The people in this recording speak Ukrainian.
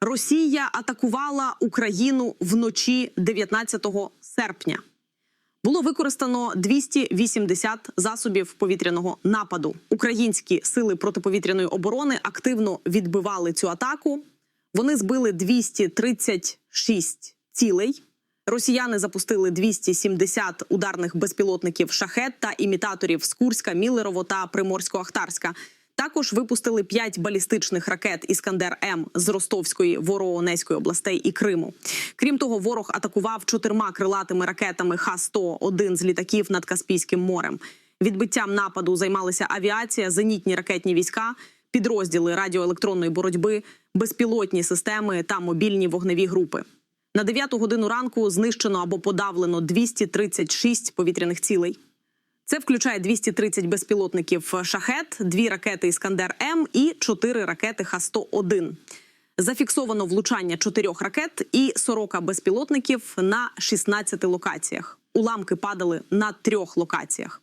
Росія атакувала Україну вночі 19 серпня. Було використано 280 засобів повітряного нападу. Українські сили протиповітряної оборони активно відбивали цю атаку. Вони збили 236 цілей. Росіяни запустили 270 ударних безпілотників шахет та імітаторів з Курська, Мілерово та Приморсько-Ахтарська. Також випустили 5 балістичних ракет Іскандер М з Ростовської, Воро-Онезької областей і Криму. Крім того, ворог атакував чотирма крилатими ракетами Х-101 з літаків над Каспійським морем. Відбиттям нападу займалися авіація, зенітні ракетні війська, підрозділи радіоелектронної боротьби, безпілотні системи та мобільні вогневі групи. На 9 годину ранку знищено або подавлено 236 повітряних цілей. Це включає 230 безпілотників шахет, дві ракети Іскандер М і чотири ракети Х-101. Зафіксовано влучання чотирьох ракет і 40 безпілотників на 16 локаціях. Уламки падали на трьох локаціях.